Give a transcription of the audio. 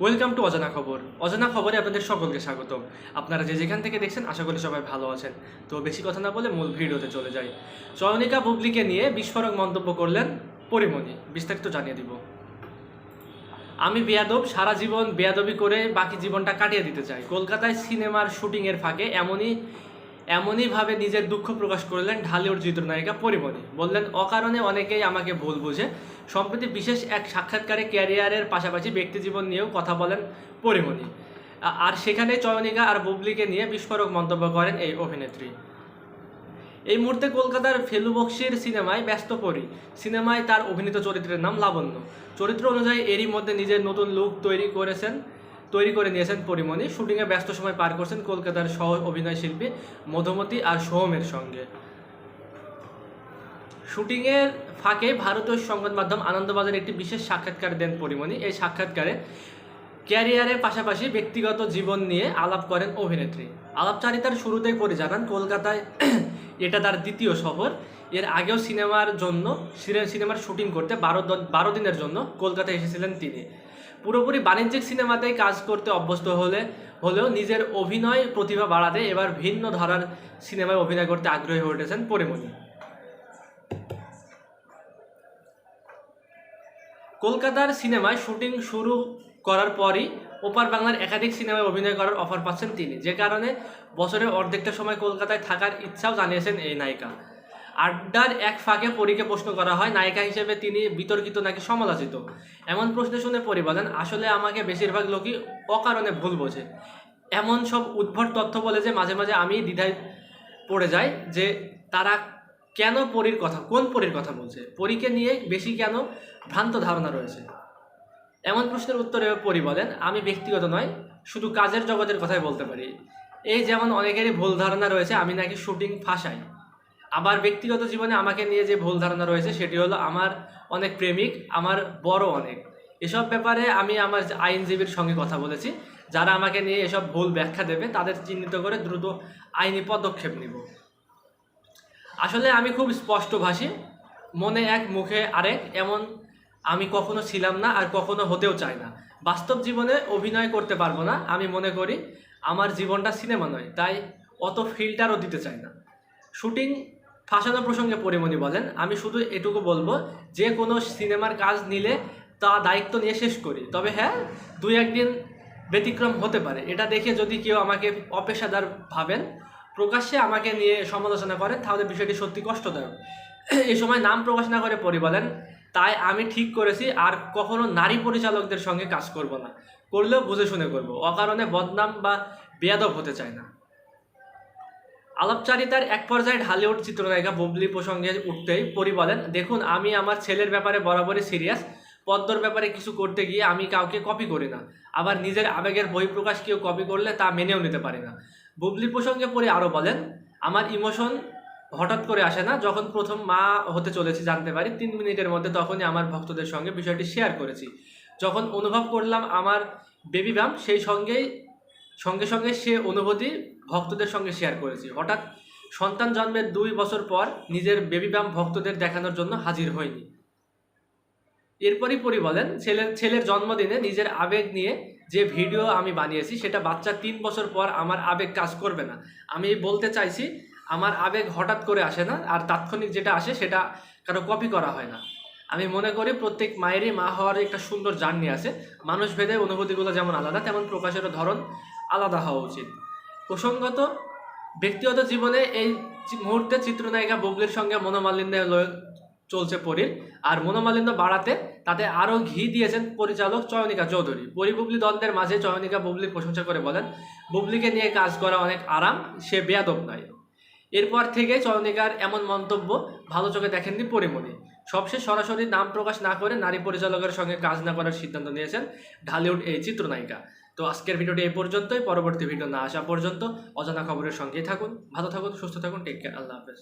Welcome to অজানা খবর। অজানা খবরে আপনাদের সকলকে স্বাগতম। আপনারা যে যেখান থেকে দেখছেন, আশা করি সবাই ভালো আছেন। তো বেশি কথা না বলে মূল ভিডিওতে চলে যাই। চয়নিকা বুবলিকে নিয়ে বিস্ফোরক মন্তব্য করলেন পরিমণি। বিস্তারিত জানিয়ে দিব। আমি বেয়াদব, সারা জীবন বেয়াদবি করে বাকি জীবনটা কাটিয়ে দিতে চাই। কলকাতায় সিনেমার শুটিংয়ের ফাঁকে এমনই, এমনইভাবে নিজের দুঃখ প্রকাশ করলেন ঢালিউড চিত্রনায়িকা পরিমণি। বললেন, অকারণে অনেকেই আমাকে ভুল বুঝে সম্প্রতি বিশেষ এক সাক্ষাৎকারে ক্যারিয়ারের পাশাপাশি ব্যক্তিজীবন নিয়েও কথা বলেন পরিমণি। আর সেখানে চয়নিকা আর বুবলিকে নিয়ে বিস্ফোরক মন্তব্য করেন এই অভিনেত্রী। এই মুহূর্তে কলকাতার ফেলু বক্সির সিনেমায় ব্যস্ত পরি সিনেমায় তার অভিনীত চরিত্রের নাম লাবণ্য। চরিত্র অনুযায়ী এরই মধ্যে নিজের নতুন লুক তৈরি করেছেন, তৈরি করে নিয়েছেন পরিমণি। শুটিংয়ে ব্যস্ত সময় পার করছেন কলকাতার সহ অভিনয় শিল্পী মধুমতি আর সোহমের সঙ্গে। শুটিংয়ের ফাঁকে ভারতীয় সংবাদ মাধ্যম আনন্দবাজার একটি বিশেষ সাক্ষাৎকার দেন পরিমণি। এই সাক্ষাৎকারে ক্যারিয়ারের পাশাপাশি ব্যক্তিগত জীবন নিয়ে আলাপ করেন অভিনেত্রী। আলাপচারিতার শুরুতেই পরি জানান, কলকাতায় এটা তার দ্বিতীয় শহর। এর আগেও সিনেমার জন্য সিনে- সিনেমার শুটিং করতে বারো বারো দিনের জন্য কলকাতায় এসেছিলেন তিনি। পুরোপুরি বাণিজ্যিক সিনেমাতেই কাজ করতে অভ্যস্ত হলে, হলেও নিজের অভিনয় প্রতিভা বাড়াতে এবার ভিন্ন ধারার সিনেমায় অভিনয় করতে আগ্রহী হয়ে উঠেছেন পরিমণি। কলকাতার সিনেমায় শুটিং শুরু করার পরই ওপার বাংলার একাধিক সিনেমায় অভিনয় করার অফার পাচ্ছেন তিনি। যে কারণে বছরের অর্ধেকটা সময় কলকাতায় থাকার ইচ্ছাও জানিয়েছেন এই নায়িকা। আড্ডার এক ফাঁকে পরীকে প্রশ্ন করা হয়, নায়িকা হিসেবে তিনি বিতর্কিত নাকি সমালোচিত? এমন প্রশ্ন শুনে পরি বলেন, আসলে আমাকে বেশিরভাগ লোকই অকারণে ভুল বোঝে। এমন সব উদ্ভট তথ্য বলে যে মাঝে মাঝে আমি দ্বিধায় পড়ে যাই যে তারা কেন পরীর কথা, কোন পরীর কথা বলছে? পরীকে নিয়ে বেশি কেন ভ্রান্ত ধারণা রয়েছে? এমন প্রশ্নের উত্তরে পরি বলেন, আমি ব্যক্তিগত নয়, শুধু কাজের জগতের কথাই বলতে পারি। এই যেমন অনেকেরই ভুল ধারণা রয়েছে, আমি নাকি শুটিং ফাঁসাই। আবার ব্যক্তিগত জীবনে আমাকে নিয়ে যে ভুল ধারণা রয়েছে, সেটি হলো আমার অনেক প্রেমিক, আমার বড় অনেক। এসব ব্যাপারে আমি আমার আইনজীবীর সঙ্গে কথা বলেছি। যারা আমাকে নিয়ে এসব ভুল ব্যাখ্যা দেবে, তাদের চিহ্নিত করে দ্রুত আইনি পদক্ষেপ নিব। আসলে আমি খুব স্পষ্টভাষী মনে এক, মুখে আরেক, এমন আমি কখনো ছিলাম না আর কখনো হতেও চাই না। বাস্তব জীবনে অভিনয় করতে পারব না, আমি মনে করি আমার জীবনটা সিনেমা নয়, তাই অত ফিল্টারও দিতে চাই না। শুটিং ফাঁসানো প্রসঙ্গে পরিমণি বলেন, আমি শুধু এটুকু বলব, যে কোনো সিনেমার কাজ নিলে তা দায়িত্ব নিয়ে শেষ করি। তবে হ্যাঁ দুই একদিন ব্যতিক্রম হতে পারে। এটা দেখে যদি কেউ আমাকে অপেশাদার ভাবেন প্রকাশ্যে আমাকে নিয়ে সমালোচনা করেন তাহলে বিষয়টি সত্যি কষ্টদায়ক। এই সময় নাম প্রকাশ না করে পরি বলেন, তাই আমি ঠিক করেছি, আর কখনো নারী পরিচালকদের সঙ্গে কাজ করব না। করলেও বুঝে শুনে করব, অকারণে বদনাম বা বেয়াদব হতে চায় না। আলাপচারিতার এক পর্যায়ে ঢালিউড চিত্রনায়িকা বুবলি প্রসঙ্গে উঠতেই পরি বলেন, দেখুন, আমি আমার ছেলের ব্যাপারে বরাবরই সিরিয়াস। পদ্মর ব্যাপারে কিছু করতে গিয়ে আমি কাউকে কপি করি না। আবার নিজের আবেগের বহিঃপ্রকাশ কেউ কপি করলে তা মেনেও নিতে পারি না। বুবলি প্রসঙ্গে পরে আরও বলেন, আমার ইমোশন হঠাৎ করে আসে না, যখন প্রথম মা হতে চলেছি জানতে পারি, তিন মিনিটের মধ্যে তখনই আমার ভক্তদের সঙ্গে বিষয়টি শেয়ার করেছি। যখন অনুভব করলাম আমার বেবি ব্যাম সেই সঙ্গেই, সঙ্গে সঙ্গে সে অনুভূতি ভক্তদের সঙ্গে শেয়ার করেছি। হঠাৎ সন্তান জন্মের দুই বছর পর নিজের বেবি ব্যাম ভক্তদের দেখানোর জন্য হাজির হয়নি এরপরই পরি বলেন, ছেলের ছেলের জন্মদিনে নিজের আবেগ নিয়ে যে ভিডিও আমি বানিয়েছি, সেটা বাচ্চা তিন বছর পর আমার আবেগ কাজ করবে না। আমি বলতে চাইছি, আমার আবেগ হঠাৎ করে আসে না, আর তাৎক্ষণিক যেটা আসে, সেটা কারও কপি করা হয় না। আমি মনে করি প্রত্যেক মায়েরই মা হওয়ার একটা সুন্দর জার্নি আছে। মানুষ ভেদে অনুভূতিগুলো যেমন আলাদা, তেমন প্রকাশেরও ধরন আলাদা হওয়া উচিত। প্রসঙ্গত, ব্যক্তিগত জীবনে এই মুহূর্তে চিত্রনায়িকা বুবলির সঙ্গে মনোমালিন্য চলছে পরীর আর মনোমালিন্য বাড়াতে তাতে আরও ঘি দিয়েছেন পরিচালক চয়নিকা চৌধুরী। পরি বুবলি দ্বন্দ্বের মাঝে চয়নিকা বুবলির প্রশংসা করে বলেন, বুবলিকে নিয়ে কাজ করা অনেক আরাম, সে বেয়াদব নয়। এরপর থেকে চয়নিকার এমন মন্তব্য ভালো চোখে দেখেননি পরিমণি। সবশেষ সরাসরি নাম প্রকাশ না করে নারী পরিচালকের সঙ্গে কাজ না করার সিদ্ধান্ত নিয়েছেন ঢালিউড এই চিত্রনায়িকা। তো আজকের ভিডিওটি এই পর্যন্তই। পরবর্তী ভিডিও না আসা পর্যন্ত অজানা খবরের সঙ্গেই থাকুন। ভালো থাকুন, সুস্থ থাকুন। টেক কেয়ার আল্লাহ হাফেজ।